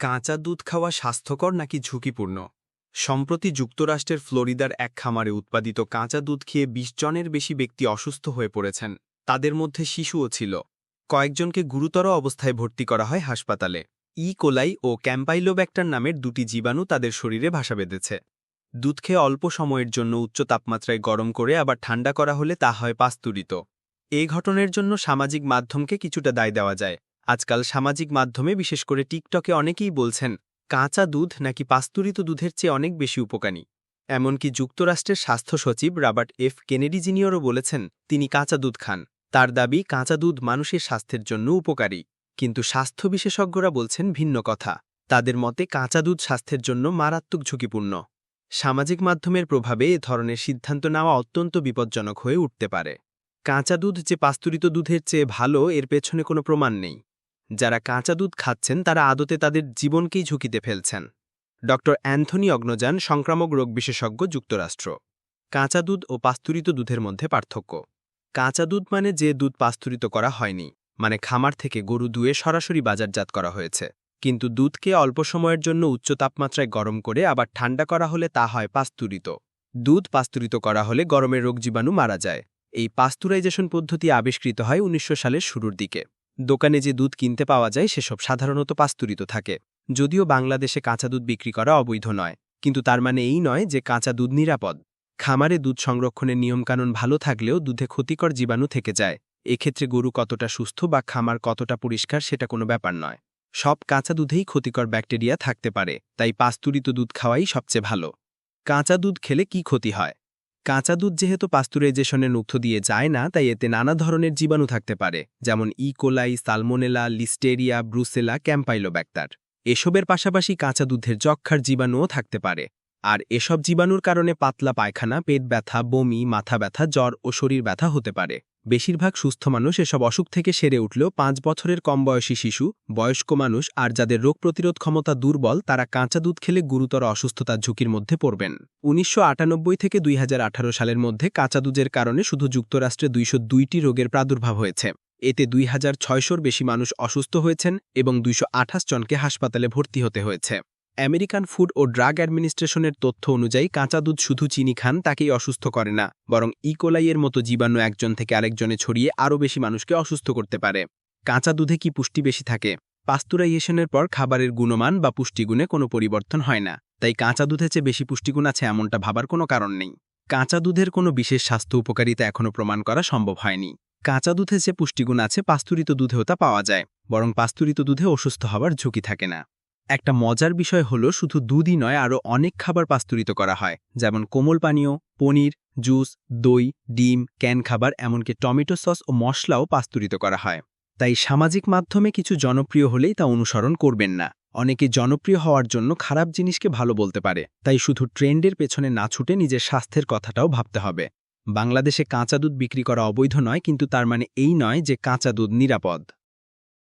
কাঁচা দুধ খাওয়া স্বাস্থ্যকর নাকি ঝুঁকিপূর্ণ? সম্প্রতি যুক্তরাষ্ট্রের ফ্লোরিদার এক খামারে উৎপাদিত কাঁচা দুধ খেয়ে বিশ জনের বেশি ব্যক্তি অসুস্থ হয়ে পড়েছেন। তাদের মধ্যে শিশুও ছিল। কয়েকজনকে গুরুতর অবস্থায় ভর্তি করা হয় হাসপাতালে। ই. কোলাই ও ক্যাম্পাইলোব্যাক্টার নামের দুটি জীবাণু তাদের শরীরে ভাসা বেঁধেছে। দুধ খেয়ে অল্প সময়ের জন্য উচ্চ তাপমাত্রায় গরম করে আবার ঠান্ডা করা হলে তা হয় পাস্তুরিত। এই ঘটনার জন্য সামাজিক মাধ্যমকে কিছুটা দায় দেওয়া যায়। আজকাল সামাজিক মাধ্যমে, বিশেষ করে টিকটকে অনেকেই বলছেন, কাঁচা দুধ নাকি পাস্তুরিত দুধের চেয়ে অনেক বেশি উপকারী। এমনকি যুক্তরাষ্ট্রের স্বাস্থ্য সচিব রবার্ট এফ. কেনেডি জিনিয়রও বলেছেন, তিনি কাঁচা দুধ খান। তার দাবি, কাঁচা দুধ মানুষের স্বাস্থ্যের জন্য উপকারী। কিন্তু স্বাস্থ্য বিশেষজ্ঞরা বলছেন ভিন্ন কথা। তাদের মতে, কাঁচা দুধ স্বাস্থ্যের জন্য মারাত্মক ঝুঁকিপূর্ণ। সামাজিক মাধ্যমের প্রভাবে এ ধরনের সিদ্ধান্ত নেওয়া অত্যন্ত বিপজ্জনক হয়ে উঠতে পারে। কাঁচা দুধ যে পাস্তুরিত দুধের চেয়ে ভালো, এর পেছনে কোনো প্রমাণ নেই। যারা কাঁচা দুধ খাচ্ছেন, তারা আদতে তাদের জীবনকেই ঝুঁকিতে ফেলছেন। ড. অ্যান্থনি অগ্নজান, সংক্রামক রোগ বিশেষজ্ঞ, যুক্তরাষ্ট্র। কাঁচা দুধ ও পাস্তুরিত দুধের মধ্যে পার্থক্য। কাঁচা দুধ মানে যে দুধ পাস্তুরিত করা হয়নি মানে খামার থেকে গরু দুয়ে সরাসরি বাজারজাত করা হয়েছে। কিন্তু দুধকে অল্প সময়ের জন্য উচ্চ তাপমাত্রায় গরম করে আবার ঠান্ডা করা হলে তা হয় পাস্তুরিত। দুধ পাস্তুরিত করা হলে গরমের রোগ জীবাণু মারা যায়। এই পাস্তুরাইজেশন পদ্ধতি আবিষ্কৃত হয় উনিশশো সালের শুরুর দিকে। দোকানে যে দুধ কিনতে পাওয়া যায়, সেসব সাধারণত পাস্তুরিত থাকে। যদিও বাংলাদেশে কাঁচা দুধ বিক্রি করা অবৈধ নয়, কিন্তু তার মানে এই নয় যে কাঁচা দুধ নিরাপদ। খামারে দুধ সংরক্ষণের নিয়মকানুন ভালো থাকলেও দুধে ক্ষতিকর জীবাণু থেকে যায়। এক্ষেত্রে গরু কতটা সুস্থ বা খামার কতটা পরিষ্কার সেটা কোনো ব্যাপার নয়। সব কাঁচা দুধেই ক্ষতিকর ব্যাকটেরিয়া থাকতে পারে, তাই পাস্তুরিত দুধ খাওয়াই সবচেয়ে ভালো। কাঁচা দুধ খেলে কি ক্ষতি হয়? কাঁচা দুধ যেহেতু পাস্তুরাইজেশনে নুক্থ দিয়ে যায় না, তাই এতে নানা ধরনের জীবাণু থাকতে পারে, যেমন E coli salmonella listeria brucella campylobacter এসবের পাশাপাশি কাঁচা দুধের যক্ষার জীবাণুও থাকতে পারে। আর এসব জীবাণুর কারণে পাতলা পায়খানা, পেট ব্যথা, বমি, মাথা ব্যথা, জ্বর ও শরীর ব্যথা হতে পারে। বেশিরভাগ সুস্থ মানুষ এসব অসুখ থেকে সেরে উঠলেও পাঁচ বছরের কম বয়সী শিশু, বয়স্ক মানুষ আর যাদের রোগ প্রতিরোধ ক্ষমতা দুর্বল, তারা কাঁচা দুধ খেলে গুরুতর অসুস্থতার ঝুঁকির মধ্যে পড়বেন। উনিশশো আটানব্বই থেকে দুই হাজার আঠারো সালের মধ্যে কাঁচা দুধের কারণে শুধু যুক্তরাষ্ট্রে দুইশো দুইটি রোগের প্রাদুর্ভাব হয়েছে। এতে দুই হাজার বেশি মানুষ অসুস্থ হয়েছেন এবং দুইশ আঠাশ জনকে হাসপাতালে ভর্তি হতে হয়েছে। আমেরিকান ফুড ও ড্রাগ অ্যাডমিনিস্ট্রেশনের তথ্য অনুযায়ী কাঁচা দুধ শুধু চিনি খান তাকেই অসুস্থ করে না, বরং ইকোলাইয়ের মতো জীবাণু একজন থেকে আরেকজনে ছড়িয়ে আরও বেশি মানুষকে অসুস্থ করতে পারে। কাঁচা দুধে কি পুষ্টি বেশি থাকে? পাস্তুরাইজেশনের পর খাবারের গুণমান বা পুষ্টিগুণে কোনো পরিবর্তন হয় না, তাই কাঁচা দুধে চেয়ে বেশি পুষ্টিগুণ আছে এমনটা ভাবার কোনো কারণ নেই। কাঁচা দুধের কোনো বিশেষ স্বাস্থ্য উপকারিতা এখনও প্রমাণ করা সম্ভব হয়নি। কাঁচা দুধে যে পুষ্টিগুণ আছে পাস্তুরিত দুধেও তা পাওয়া যায়, বরং পাস্তুরিত দুধে অসুস্থ হওয়ার ঝুঁকি থাকে না। একটা মজার বিষয় হলো শুধু দুধই নয় আরও অনেক খাবার পাস্তুরিত করা হয়। যেমন কোমল পানীয়, পনির, জুস, দই, ডিম, ক্যান খাবার, এমনকি টমেটো সস ও মশলাও পাস্তুরিত করা হয়। তাই সামাজিক মাধ্যমে কিছু জনপ্রিয় হলেই তা অনুসরণ করবেন না। অনেকে জনপ্রিয় হওয়ার জন্য খারাপ জিনিসকে ভালো বলতে পারে। তাই শুধু ট্রেন্ডের পেছনে না ছুটে নিজের স্বাস্থ্যের কথাটাও ভাবতে হবে। বাংলাদেশে কাঁচা দুধ বিক্রি করা অবৈধ নয়, কিন্তু তার মানে এই নয় যে কাঁচা দুধ নিরাপদ।